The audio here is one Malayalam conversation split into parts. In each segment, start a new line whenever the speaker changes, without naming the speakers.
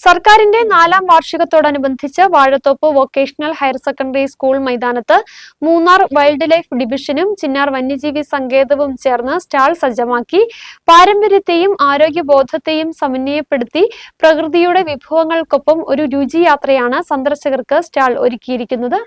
സർക്കാരിന്റെ നാലാം വാർഷികത്തോടനുബന്ധിച്ച് Vazhathope vocational higher secondary school മൈതാനത്ത് മൂന്നാർ വൈൽഡ് ലൈഫ് ഡിവിഷനും ചിന്നാർ വന്യജീവി സങ്കേതവും ചേർന്ന് സ്റ്റാൾ സജ്ജമാക്കി പാരമ്പര്യത്തെയും ആരോഗ്യബോധത്തെയും സമന്വയപ്പെടുത്തി പ്രകൃതിയുടെ വിഭവങ്ങൾക്കൊപ്പം ഒരു രുചിയാത്രയാണ് സന്ദർശകർക്ക് സ്റ്റാൾ ഒരുക്കിയിരിക്കുന്നത്.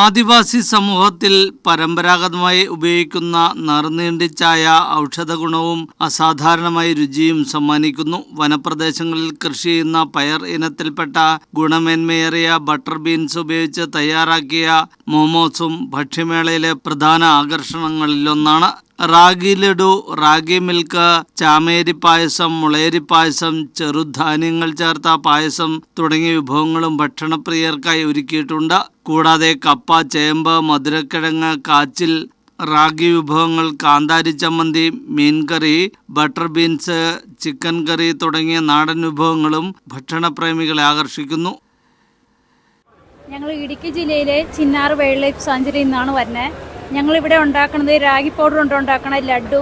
ആദിവാസി സമൂഹത്തിൽ പരമ്പരാഗതമായി ഉപയോഗിക്കുന്ന നറുനീണ്ടി ചായ ഔഷധ ഗുണവും അസാധാരണമായ രുചിയും സമ്മാനിക്കുന്നു. വനപ്രദേശങ്ങളിൽ കൃഷി ചെയ്യുന്ന പയർ ഇനത്തിൽപ്പെട്ട ഗുണമേന്മയേറിയ ബട്ടർ ബീൻസ് ഉപയോഗിച്ച് തയ്യാറാക്കിയ മോമോസും ഭക്ഷ്യമേളയിലെ പ്രധാന ആകർഷണങ്ങളിലൊന്നാണ്. റാഗി ലഡു റാഗി മിൽക്ക് ചാമേരി പായസം മുളേരി പായസം ചെറുധാന്യങ്ങൾ ചേർത്ത പായസം തുടങ്ങിയ വിഭവങ്ങളും ഭക്ഷണപ്രിയർക്കായി ഒരുക്കിയിട്ടുണ്ട്. കൂടാതെ കപ്പ ചേമ്പ് മധുരക്കിഴങ്ങ് കാച്ചിൽ റാഗി വിഭവങ്ങൾ കാന്താരി ചമ്മന്തി മീൻകറി ബട്ടർ ബീൻസ് ചിക്കൻ കറി തുടങ്ങിയ നാടൻ വിഭവങ്ങളും ഭക്ഷണപ്രേമികളെ ആകർഷിക്കുന്നു.
ഞങ്ങൾ ഇടുക്കി ജില്ലയിലെ ചിന്നാർ വൈൽഡ് ലൈഫ് നിന്നാണ് വരുന്നത്. ഞങ്ങളിവിടെ ഉണ്ടാക്കുന്നത് രാഗി പൗഡർ കൊണ്ട് ഉണ്ടാക്കണ ലഡു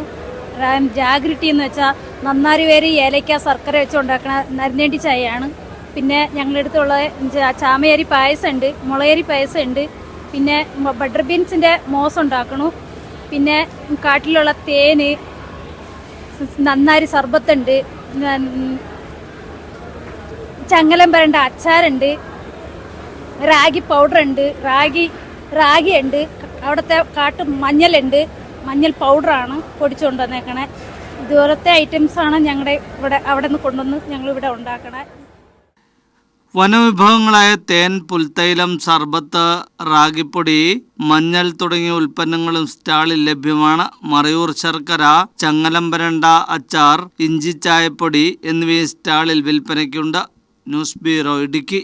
ജാഗ്രിറ്റി എന്ന് വെച്ചാൽ നന്നാരി വേര് ഏലയ്ക്ക ശർക്കര വെച്ച് ഉണ്ടാക്കണ നരുന്നേണ്ടി ചായയാണ്. പിന്നെ ഞങ്ങളുടെ അടുത്തുള്ള ചാമയേരി പായസം ഉണ്ട് മുളയരി പായസം ഉണ്ട് പിന്നെ ബട്ടർ ബീൻസിന്റെ മോസം ഉണ്ടാക്കണു. പിന്നെ കാട്ടിലുള്ള തേന് നന്നാരി സർബത്തുണ്ട്. ചങ്ങലം വരണ്ട അച്ചാറുണ്ട്. റാഗി പൗഡർ ഉണ്ട്. റാഗി റാഗി ഉണ്ട് അവിടുത്തെ കാട്ട് മഞ്ഞളുണ്ട്. മഞ്ഞൾ പൗഡറാണ് പൊടിച്ചുകൊണ്ട് വന്നേക്കണേ ഇതുപോലത്തെ ഐറ്റംസാണ് ഞങ്ങളുടെ ഇവിടെ അവിടെ നിന്ന് കൊണ്ടുവന്ന് ഞങ്ങൾ ഇവിടെ ഉണ്ടാക്കണേ.
വനവിഭവങ്ങളായ തേൻ പുൽത്തൈലം സർബത്ത് റാഗിപ്പൊടി മഞ്ഞൾ തുടങ്ങിയ ഉൽപ്പന്നങ്ങളും സ്റ്റാളിൽ ലഭ്യമാണ്. മറയൂർ ശർക്കര ചങ്ങലംപരണ്ട അച്ചാർ ഇഞ്ചി ചായപ്പൊടി എന്നിവയും സ്റ്റാളിൽ വിൽപ്പനയ്ക്കുണ്ട്. News bureau Idukki.